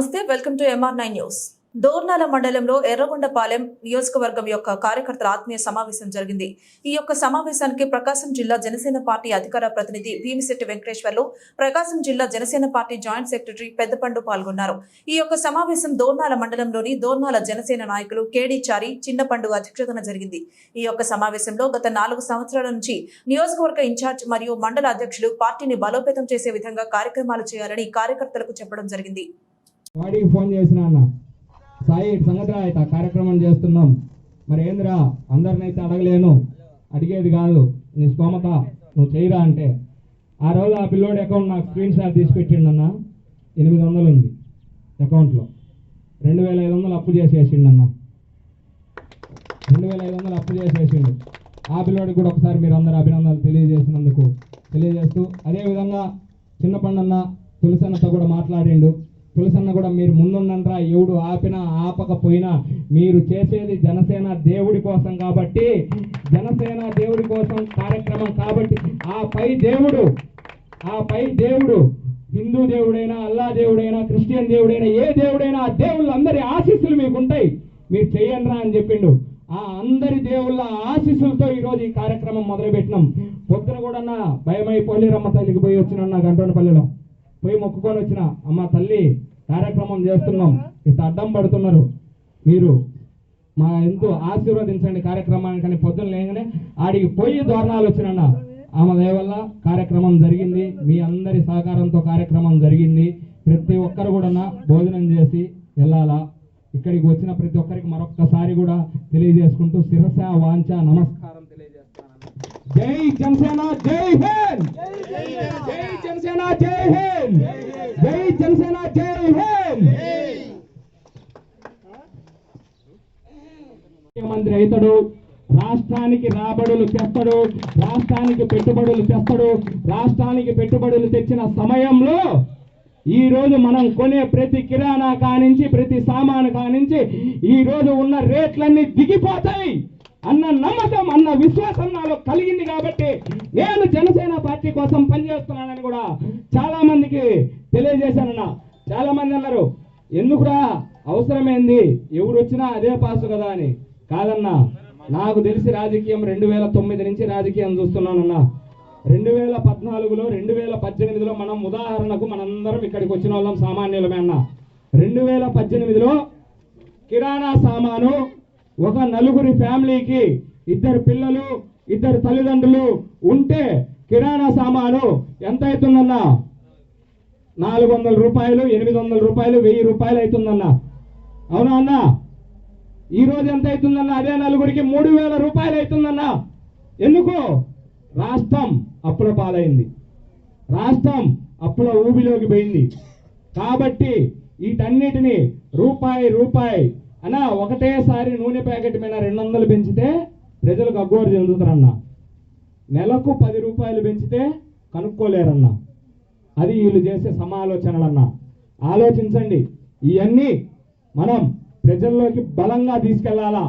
నమస్తే welcome to MR nine news Dornala మండలంలో ఎర్రగొండపాలెం నియోజకవర్గం యొక్క కార్యకర్తల ఆత్మీయ సమావేశం జరిగింది. ఈ యొక్క సమావేశానికి ప్రకాశం జిల్లా జనసేన పార్టీ అధికార ప్రతినిధి భీమిశెట్టి వెంకటేశ్వర్లు ప్రకాశం జిల్లా Janasena party joint secretary Peddapandu పాల్గొన్నారు. ఈ యొక్క సమావేశం దోర్నాల మండలంలోని దోర్నాల జనసేన నాయకులు కేడి చారి చిన్నపండు అధ్యక్షతన జరిగింది. ఈ యొక్క సమావేశంలో గత నాలుగు సంవత్సరాల నుంచి నియోజకవర్గ ఇన్ఛార్జ్ మరియు మండల అధ్యక్షులు పార్టీని బలోపేతం చేసే విధంగా కార్యక్రమాలు చేయాలని కార్యకర్తలకు చెప్పడం జరిగింది. వాడికి ఫోన్ చేసిన అన్న. సాయి సంగతి కార్యక్రమం చేస్తున్నాం. మరి ఏందిరా అందరినైతే అడగలేను. అడిగేది కాదు. నీ స్తోమత నువ్వు చేయరా అంటే. ఆ రోజు ఆ పిల్లోడి అకౌంట్ నాకు స్క్రీన్ షాట్ తీసి పెట్టిండన్న. ఎనిమిది వందలు ఉంది అకౌంట్లో రెండు వేల ఐదు వందలు అప్పు చేసేసిండన్న. రెండు వేల ఐదు వందలు అప్పు చేసేసిండు. ఆ పిల్లోడికి కూడా ఒకసారి మీరు అందరు అభినందనలు తెలియజేసినందుకు తెలియజేస్తూ అదేవిధంగా చిన్న పండన్న తులసన్నతో కూడా మాట్లాడిండు. తులసన్న కూడా మీరు ముందుండంట్రా. ఎవడు ఆపినా ఆపకపోయినా మీరు చేసేది జనసేన దేవుడి కోసం కాబట్టి జనసేన దేవుడి కోసం కార్యక్రమం కాబట్టి ఆ పై దేవుడు ఆ పై దేవుడు హిందూ దేవుడైనా అల్లా దేవుడైనా క్రిస్టియన్ దేవుడైనా ఏ దేవుడైనా ఆ దేవుళ్ళు అందరి ఆశీస్సులు మీకు ఉంటాయి మీరు చేయండిరా అని చెప్పిండు. ఆ అందరి దేవుళ్ళ ఆశీస్సులతో ఈ రోజు ఈ కార్యక్రమం మొదలుపెట్టినాం. పొద్దున కూడా నా భయమై తల్లికి పోయి వచ్చిన నా గంటోనపల్లిలో. పోయి మొక్కుకొని వచ్చిన అమ్మ తల్లి కార్యక్రమం చేస్తున్నాం. ఇంత అడ్డం పడుతున్నారు. మీరు మా ఎంతో ఆశీర్వదించండి కార్యక్రమానికి అని పొద్దున లేగానే ఆడికి పోయి దోరణాలు వచ్చినన్న. ఆమె దయ వల్ల కార్యక్రమం జరిగింది. మీ అందరి సహకారంతో కార్యక్రమం జరిగింది. ప్రతి ఒక్కరు కూడా భోజనం చేసి వెళ్ళాలా? ఇక్కడికి వచ్చిన ప్రతి ఒక్కరికి మరొక్కసారి కూడా తెలియజేసుకుంటూ శిరస వాంఛ నమస్కారం తెలియజేస్తాను జై జనసేన జై హే జై జనసేన జై హింద్ జై జనసేన జై హింద్ ముఖ్యమంత్రి అవుతాడు. రాష్ట్రానికి రాబడులు తెస్తాడు. రాష్ట్రానికి పెట్టుబడులు తెస్తాడు. రాష్ట్రానికి పెట్టుబడులు తెచ్చిన సమయంలో ఈ రోజు మనం కొనే ప్రతి కిరాణా కానించి ప్రతి సామాను కానించి ఈ రోజు ఉన్న రేట్లన్నీ దిగిపోతాయి అన్న నమ్మకం అన్న విశ్వాసం నాలో కలిగింది కాబట్టి నేను జనసేన పార్టీ కోసం పనిచేస్తున్నానని కూడా చాలా మందికి తెలియజేశానన్న. చాలా మంది అన్నారు ఎందుకురా? అవసరమైంది? ఎవరు వచ్చినా అదే పాసు కదా అని. కాదన్నా నాకు తెలిసి రాజకీయం రెండు వేల తొమ్మిది నుంచి రాజకీయం చూస్తున్నానన్నా. రెండు వేల పద్నాలుగులో రెండు వేల పద్దెనిమిదిలో మనం ఉదాహరణకు మనందరం ఇక్కడికి వచ్చిన వాళ్ళం సామాన్యులమే అన్న. రెండు వేల పద్దెనిమిదిలో కిరాణా సామాను ఒక నలుగురి ఫ్యామిలీకి ఇద్దరు పిల్లలు ఇద్దరు తల్లిదండ్రులు ఉంటే కిరాణా సామాను ఎంత అవుతుందన్నా నాలుగు వందల రూపాయలు ఎనిమిది వందల రూపాయలు వెయ్యి రూపాయలు అవుతుందన్న అవునా అన్నా? ఈ రోజు ఎంత అవుతుందన్న? అదే నలుగురికి మూడు వేల రూపాయలు అవుతుందన్న. ఎందుకు? రాష్ట్రం అప్పుల పాలైంది. రాష్ట్రం అప్పుల ఊబిలోకి పోయింది. కాబట్టి వీటన్నిటిని రూపాయి రూపాయి అన్న ఒకటేసారి నూనె ప్యాకెట్ మీద రెండు వందలు పెంచితే ప్రజలకు అగ్గోరు చెందుతారన్న నెలకు పది రూపాయలు పెంచితే కనుక్కోలేరన్నా. అది వీళ్ళు చేసే సమాలోచనలన్న. ఆలోచించండి. ఇవన్నీ మనం ప్రజల్లోకి బలంగా తీసుకెళ్ళాలా?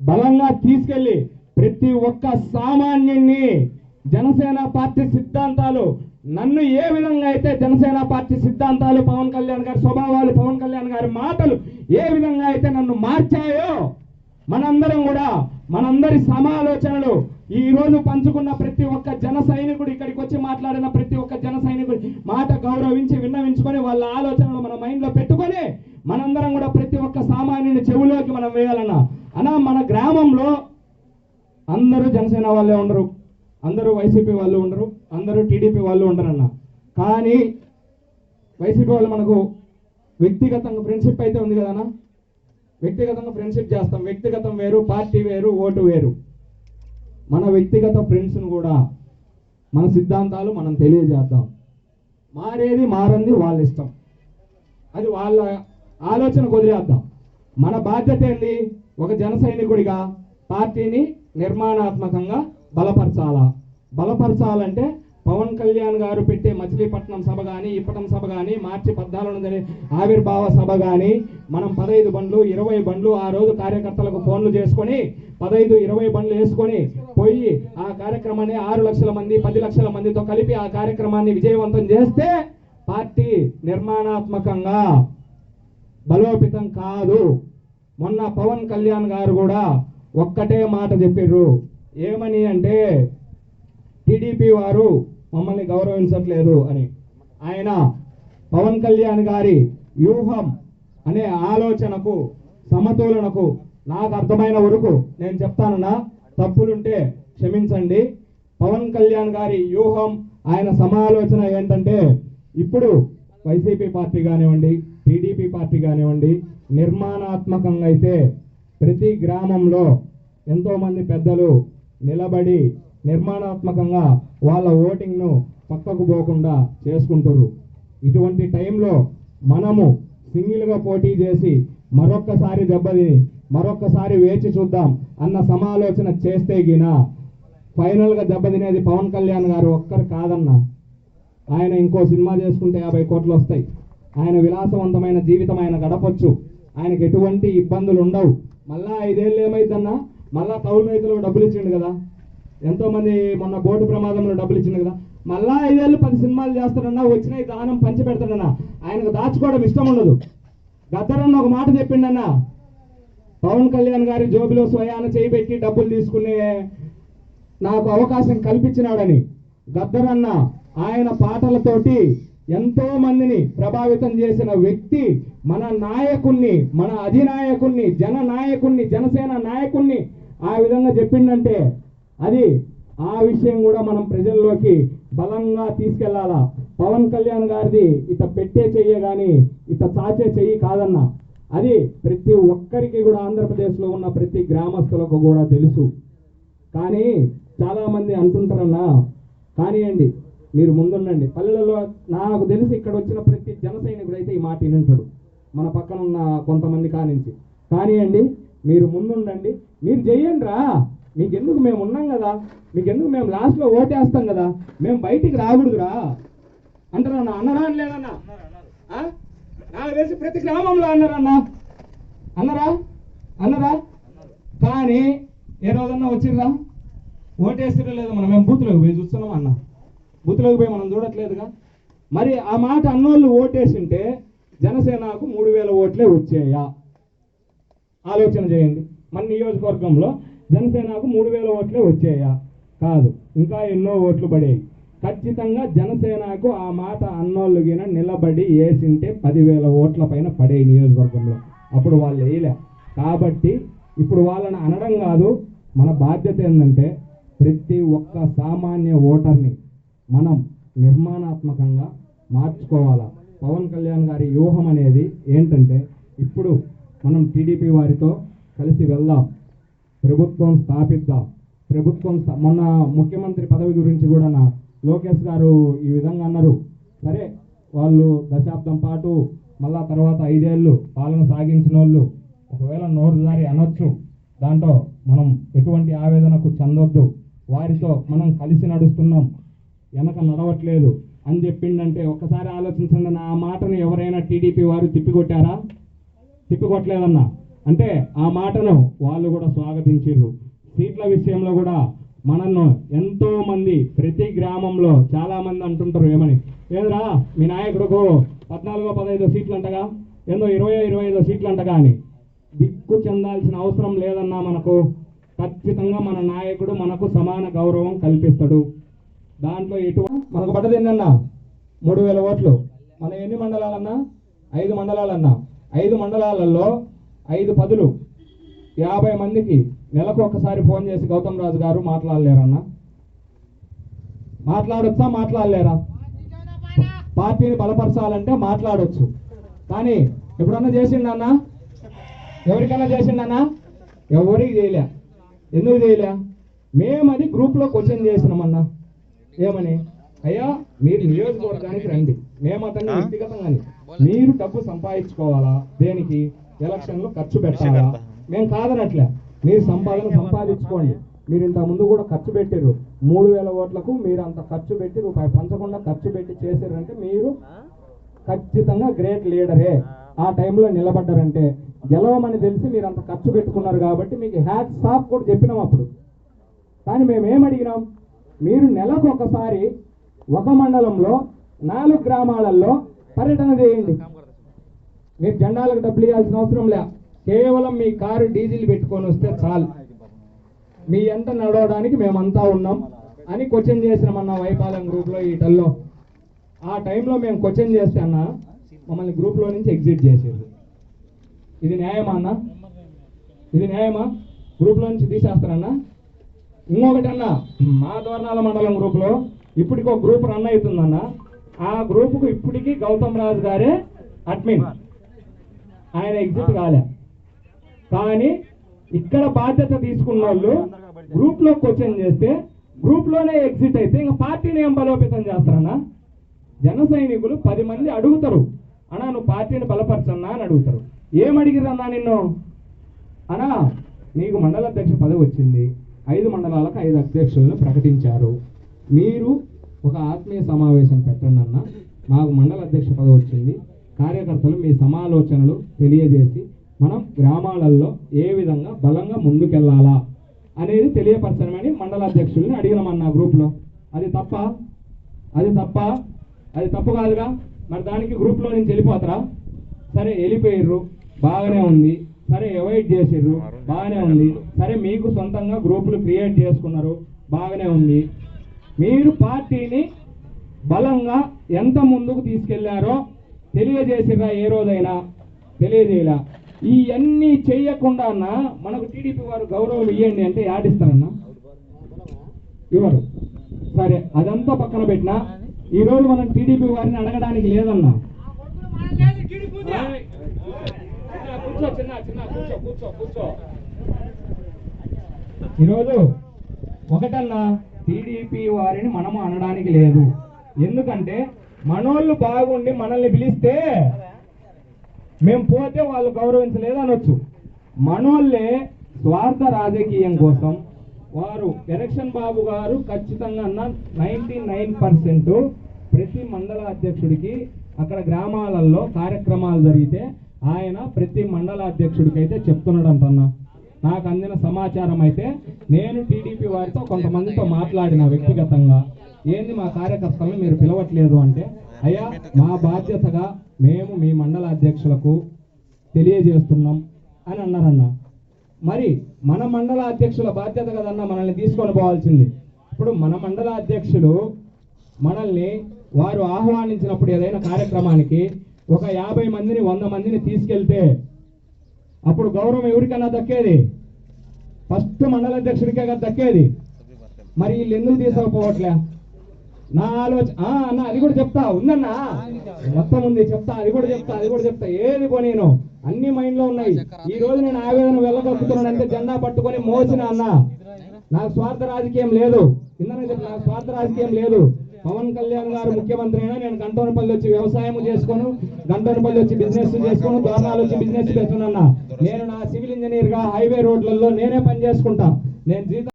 బలంగా తీసుకెళ్ళి ప్రతి ఒక్క సామాన్యుణ్ణి జనసేన పార్టీ సిద్ధాంతాలు నన్ను ఏ విధంగా అయితే జనసేన పార్టీ సిద్ధాంతాలు పవన్ కళ్యాణ్ గారి స్వభావాలు పవన్ కళ్యాణ్ గారి మాటలు ఏ విధంగా అయితే నన్ను మార్చాయో మనందరం కూడా మనందరి సమాలోచనలు ఈ రోజు పంచుకున్న ప్రతి ఒక్క జన సైనికుడు ఇక్కడికి వచ్చి మాట్లాడిన ప్రతి ఒక్క జన సైనికుడు మాట గౌరవించి విన్నవించుకొని వాళ్ళ ఆలోచనలు మన మైండ్లో పెట్టుకొని మనందరం కూడా ప్రతి ఒక్క సామాన్యుని చెవులోకి మనం వేయాలన్నా అన్నా మన గ్రామంలో అందరూ జనసేన వాళ్ళే ఉండరు అందరూ వైసీపీ వాళ్ళు ఉండరు అందరూ టీడీపీ వాళ్ళు ఉండరన్న. కానీ వైసీపీ వాళ్ళు మనకు వ్యక్తిగతంగా ఫ్రెండ్షిప్ అయితే ఉంది కదన్నా వ్యక్తిగతంగా ఫ్రెండ్షిప్ చేస్తాం. వ్యక్తిగతం వేరు పార్టీ వేరు ఓటు వేరు. మన వ్యక్తిగత ఫ్రెండ్స్ను కూడా మన సిద్ధాంతాలు మనం తెలియజేద్దాం. మారేది మారంది వాళ్ళ ఇష్టం. అది వాళ్ళ ఆలోచన వదిలేద్దాం మన బాధ్యత ఏంది? ఒక జన సైనికుడిగా పార్టీని నిర్మాణాత్మకంగా బలపరచాలా? బలపరచాలంటే పవన్ కళ్యాణ్ గారు పెట్టే మచిలీపట్నం సభ కానీ ఇప్పటం సభ కానీ మార్చి పద్నాలుగు ఆవిర్భావ సభ కానీ మనం పదహైదు బండ్లు ఇరవై బండ్లు ఆ రోజు కార్యకర్తలకు ఫోన్లు చేసుకొని పదహైదు ఇరవై బండ్లు వేసుకొని పోయి ఆ కార్యక్రమాన్ని ఆరు లక్షల మంది పది లక్షల మందితో కలిపి ఆ కార్యక్రమాన్ని విజయవంతం చేస్తే పార్టీ నిర్మాణాత్మకంగా బలోపేతం కాదు. మొన్న పవన్ కళ్యాణ్ గారు కూడా ఒక్కటే మాట చెప్పిర్రు. ఏమని అంటే టీడీపీ వారు మమ్మల్ని గౌరవించట్లేదు అని. ఆయన పవన్ కళ్యాణ్ గారి వ్యూహం అనే ఆలోచనకు సమతులనకు నాకు అర్థమైన వరకు నేను చెప్తానన్నా తప్పులుంటే క్షమించండి. పవన్ కళ్యాణ్ గారి వ్యూహం ఆయన సమాలోచన ఏంటంటే ఇప్పుడు వైసీపీ పార్టీ కానివ్వండి టీడీపీ పార్టీ కానివ్వండి నిర్మాణాత్మకంగా అయితే ప్రతి గ్రామంలో ఎంతోమంది పెద్దలు నిలబడి నిర్మాణాత్మకంగా వాళ్ళ ఓటింగ్ను పక్కకు పోకుండా చేసుకుంటారు ఇటువంటి టైంలో మనము సింగిల్గా పోటీ చేసి మరొక్కసారి దెబ్బతిని మరొక్కసారి వేచి చూద్దాం అన్న సమాలోచన చేస్తే గిన ఫైనల్గా దెబ్బతినేది పవన్ కళ్యాణ్ గారు ఒక్కరు కాదన్న. ఆయన ఇంకో సినిమా చేసుకుంటే యాభై కోట్లు వస్తాయి. ఆయన విలాసవంతమైన జీవితం ఆయన గడపొచ్చు. ఆయనకు ఎటువంటి ఇబ్బందులు ఉండవు మళ్ళా ఐదేళ్ళు ఏమైందన్నా? మళ్ళా కౌలు రైతులకు డబ్బులు ఇచ్చిండు కదా. ఎంతో మంది మొన్న బోటు ప్రమాదంలో డబ్బులు ఇచ్చిండు కదా. మళ్ళా ఐదేళ్ళు పది సినిమాలు చేస్తాడన్నా వచ్చిన దానం పంచి పెడతాడన్నా. ఆయనకు దాచుకోవడం ఇష్టం ఉండదు. గద్దరన్న ఒక మాట చెప్పిండన్నా పవన్ కళ్యాణ్ గారి జోబిలో స్వయాన చేయిబెట్టి డబ్బులు తీసుకునే నాకు అవకాశం కల్పించినాడని. గద్దరన్న ఆయన పాటలతోటి ఎంతో మందిని ప్రభావితం చేసిన వ్యక్తి మన నాయకుణ్ణి మన అధినాయకుణ్ణి జన నాయకుణ్ణి జనసేన నాయకుణ్ణి ఆ విధంగా చెప్పిండంటే అది ఆ విషయం కూడా మనం ప్రజల్లోకి బలంగా తీసుకెళ్ళాలా? పవన్ కళ్యాణ్ గారిది ఇత పెట్టే చెయ్యే కానీ ఇత చాచే చెయ్యి కాదన్న. అది ప్రతి ఒక్కరికి కూడా ఆంధ్రప్రదేశ్లో ఉన్న ప్రతి గ్రామస్తులకు కూడా తెలుసు. కానీ చాలామంది అంటుంటారన్నా కానివ్వండి మీరు ముందుండండి. పల్లెలలో నాకు తెలిసి ఇక్కడ వచ్చిన ప్రతి జన సైనికుడు అయితే ఈ మాట వింటాడు మన పక్కన ఉన్న కొంతమంది కానించి. కానివ్వండి మీరు ముందుండండి. మీరు చెయ్యండి రా. మీకెందుకు మేము ఉన్నాం కదా? మీకెందుకు మేము లాస్ట్లో ఓటేస్తాం కదా? మేము బయటికి రాకూడదురా అంటారన్నా అన్నరా అని లేదన్నా? వేసి నాకు తెలిసి ప్రతి గ్రామంలో అన్నారన్నా అన్నరా? అన్నరా? కానీ ఏ రోజన్నా వచ్చిర్రా? ఓటేస్తారో లేదో మనం మేము బూత్లోకి పోయి చూస్తున్నాం అన్నా. బూత్లోకి పోయి మనం చూడట్లేదుగా. మరి ఆ మాట అన్నోళ్ళు ఓటేసింటే జనసేనకు మూడు వేల ఓట్లే వచ్చాయా? ఆలోచన చేయండి. మన నియోజకవర్గంలో జనసేనకు మూడు వేల ఓట్లే వచ్చాయా? కాదు. ఇంకా ఎన్నో ఓట్లు పడేవి ఖచ్చితంగా జనసేనకు ఆ మాట అన్నోళ్ళుగిన నిలబడి వేసింటే పదివేల ఓట్ల పైన పడే నియోజకవర్గంలో. అప్పుడు వాళ్ళు వేయలే. కాబట్టి ఇప్పుడు వాళ్ళని అనడం కాదు. మన బాధ్యత ఏంటంటే ప్రతి ఒక్క సామాన్య ఓటర్ని మనం నిర్మాణాత్మకంగా మార్చుకోవాలా? పవన్ కళ్యాణ్ గారి వ్యూహం అనేది ఏంటంటే ఇప్పుడు మనం టీడీపీ వారితో కలిసి వెళ్దాం ప్రభుత్వం స్థాపిద్దాం. ప్రభుత్వం మొన్న ముఖ్యమంత్రి పదవి గురించి కూడా నా లోకేష్ గారు ఈ విధంగా అన్నారు. సరే వాళ్ళు దశాబ్దం పాటు మళ్ళా తర్వాత ఐదేళ్ళు పాలన సాగించిన వాళ్ళు ఒకవేళ నోరు దారి అనొచ్చు. దాంట్లో మనం ఎటువంటి ఆవేదనకు చెందొద్దు. వారితో మనం కలిసి నడుస్తున్నాం. వెనక నడవట్లేదు అని చెప్పిండంటే ఒక్కసారి ఆలోచించండి నా మాటను ఎవరైనా టీడీపీ వారు తిప్పికొట్టారా? తిప్పికొట్టలేదన్నా. అంటే ఆ మాటను వాళ్ళు కూడా స్వాగతించారు. సీట్ల విషయంలో కూడా మనల్ని ఎంతో మంది ప్రతి గ్రామంలో చాలా మంది అంటుంటారు ఏమని? ఏదరా మీ నాయకుడుకు పద్నాలుగో పదహైదో సీట్లు అంటగా ఏందో ఇరవై ఇరవై ఐదో సీట్లు అంటగా అని? దిక్కు చెందాల్సిన అవసరం లేదన్నా మనకు. ఖచ్చితంగా మన నాయకుడు మనకు సమాన గౌరవం కల్పిస్తాడు. దాంట్లో ఎటు మనకు పడ్డది ఏంటన్నా మూడు వేల ఓట్లు. మన ఎన్ని మండలాలన్నా? ఐదు మండలాలన్నా. ఐదు మండలాలలో ఐదు పదులు. యాభై మందికి నెలకు ఒక్కసారి ఫోన్ చేసి గౌతమ్ రాజు గారు మాట్లాడలేరన్నా? మాట్లాడొచ్చా? మాట్లాడలేరా? పార్టీని బలపరచాలంటే మాట్లాడొచ్చు. కానీ ఎప్పుడన్నా చేసిండన్నా? ఎవరికైనా చేసిండన్నా? ఎవరికి చేయలే. ఎందుకు చేయలే? మేము అది గ్రూప్లో క్వశ్చన్ చేసినామన్నా. ఏమని? అయ్యా మీరు నియోజకవర్గానికి రండి. మేము అతన్ని వ్యక్తిగతంగా మీరు డబ్బు సంపాదించుకోవాలా? దేనికి? ఎలక్షన్లో ఖర్చు పెట్టాలా? మేము కాదనట్లే. మీరు సంపాదన సంపాదించుకోండి. మీరు ఇంత ముందు కూడా ఖర్చు పెట్టారు మూడు వేల ఓట్లకు మీరు అంత ఖర్చు పెట్టి రూపాయి పంచకుండా ఖర్చు పెట్టి చేశారంటే మీరు ఖచ్చితంగా గ్రేట్ లీడరే. ఆ టైంలో నిలబడ్డారంటే. గెలవమని తెలిసి మీరు అంత ఖర్చు పెట్టుకున్నారు కాబట్టి మీకు హ్యాట్ సాఫ్ కూడా చెప్పినాం అప్పుడు. కానీ మేము ఏం అడిగినాం? మీరు నెలకు ఒకసారి ఒక మండలంలో నాలుగు గ్రామాలలో పర్యటన చేయండి. మీరు జెండాలకు డబ్బులు ఇవ్వాల్సిన అవసరం లే. కేవలం మీ కారు డీజిల్ పెట్టుకొని వస్తే చాలు. మీ ఎంత నడవడానికి మేమంతా ఉన్నాం అని క్వశ్చన్ చేసినామన్న వైపాలెం గ్రూప్లో ఈ టల్లో. ఆ టైంలో మేము క్వశ్చన్ చేస్తే అన్న మమ్మల్ని గ్రూప్లో నుంచి ఎగ్జిట్ చేసేది. ఇది న్యాయమా అన్న? ఇది న్యాయమా? గ్రూప్లో నుంచి తీసేస్తారన్నా ఇంకొకటన్నా మా దోర్నాల మండలం గ్రూప్లో ఇప్పటికి ఒక గ్రూప్ రన్ అవుతుందన్న. ఆ గ్రూప్కు ఇప్పటికీ గౌతమ్ రాజు గారే అడ్మిన్. ఆయన ఎగ్జిట్ కాలే. కానీ ఇక్కడ బాధ్యత తీసుకున్న వాళ్ళు గ్రూప్లో క్వశ్చన్ చేస్తే గ్రూప్లోనే ఎగ్జిట్ అయితే ఇంకా పార్టీని ఏం బలోపేతం చేస్తారన్నా. జన సైనికులు పది మంది అడుగుతారు. అన్నా నువ్వు పార్టీని బలపరచన్నా అని అడుగుతారు. ఏం అడిగిరన్నా నిన్ను? అనా నీకు మండల అధ్యక్ష పదవి వచ్చింది. ఐదు మండలాలకు ఐదు అధ్యక్షులను ప్రకటించారు. మీరు ఒక ఆత్మీయ సమావేశం పెట్టండి అన్న మాకు మండల అధ్యక్ష పదవి వచ్చింది. కార్యకర్తలు మీ సమాలోచనలు తెలియజేసి మనం గ్రామాలలో ఏ విధంగా బలంగా ముందుకెళ్ళాలా అనేది తెలియపరచడమని మండల అధ్యక్షుల్ని అడిగినామన్న గ్రూప్లో. అది తప్ప అది తప్ప అది తప్పు కాదుగా. మరి దానికి గ్రూప్లో నుంచి వెళ్ళిపోతారా? సరే వెళ్ళిపోయారు బాగానే ఉంది. సరే అవాయిడ్ చేసిర్రు. బాగానే ఉంది. సరే మీకు సొంతంగా గ్రూపులు క్రియేట్ చేసుకున్నారు. బాగానే ఉంది. మీరు పార్టీని బలంగా ఎంత ముందుకు తీసుకెళ్ళారో తెలియజేసిర్రా ఏ రోజైనా. తెలియజేయలా. ఇవన్నీ చెయ్యకుండా అన్న మనకు టీడీపీ వారు గౌరవం ఇవ్వండి అంటే యాడిస్తారన్నా? ఇవ్వరు. సరే అదంతా పక్కన పెట్టినా. ఈ రోజు మనం టీడీపీ వారిని అడగడానికి లేదన్నా ఏయ్, చిన్న, కూర్చో చిన్న చిన్న కూర్చో కూర్చో కూర్చో ఈరోజు ఒకటన్నా టీడీపీ వారిని మనము అనడానికి లేదు. ఎందుకంటే మనోళ్ళు బాగుండి మనల్ని పిలిస్తే మేము పోతే వాళ్ళు గౌరవించలేదు అనొచ్చు. మనోళ్ళే స్వార్థ రాజకీయం కోసం వారు ఎలక్షన్ బాబు గారు ఖచ్చితంగా అన్న నైన్టీ నైన్ పర్సెంట్ ప్రతి మండల అధ్యక్షుడికి అక్కడ గ్రామాలలో కార్యక్రమాలు జరిగితే ఆయన ప్రతి మండల అధ్యక్షుడికైతే అయితే నాకు అందిన సమాచారం అయితే నేను టీడీపీ వారితో కొంతమందితో మాట్లాడిన వ్యక్తిగతంగా. ఏంది మా కార్యకర్తలను మీరు పిలవట్లేదు అంటే అయ్యా మా బాధ్యతగా మేము మీ మండల అధ్యక్షులకు తెలియజేస్తున్నాం అని అన్నారన్న. మరి మన మండల అధ్యక్షుల బాధ్యత కదన్న మనల్ని తీసుకొని పోవాల్సింది. ఇప్పుడు మన మండల అధ్యక్షులు మనల్ని వారు ఆహ్వానించినప్పుడు ఏదైనా కార్యక్రమానికి ఒక యాభై మందిని వంద మందిని తీసుకెళ్తే అప్పుడు గౌరవం ఎవరికైనా దక్కేది? ఫస్ట్ మండల అధ్యక్షుడికే కదా దక్కేది? మరి వీళ్ళు ఎందుకు తీసుకుపోవట్లే? నా ఆలోచన అన్న అది కూడా చెప్తా ఉందన్నా. మొత్తం ఉంది చెప్తా అది కూడా చెప్తా అది కూడా చెప్తా. ఏది నేను? అన్ని మైండ్లో ఉన్నాయి. ఈ రోజు నేను ఆవేదన వెళ్ళగలుగుతున్నానంటే జెండా పట్టుకొని మోసిన అన్న. నాకు స్వార్థ రాజకీయం లేదు. ఇందనే చెప్పి నాకు స్వార్థ రాజకీయం లేదు. పవన్ కళ్యాణ్ గారు ముఖ్యమంత్రి అయినా నేను గంటోనపల్లి వచ్చి వ్యవసాయం చేసుకోను గంటోనపల్లి వచ్చి బిజినెస్ చేసుకోను దోరణాలు వచ్చి బిజినెస్ పెట్టునన్నా. నేను నా సివిల్ ఇంజనీర్గా హైవే రోడ్లలో నేనే పని చేసుకుంటా. నేను జీతం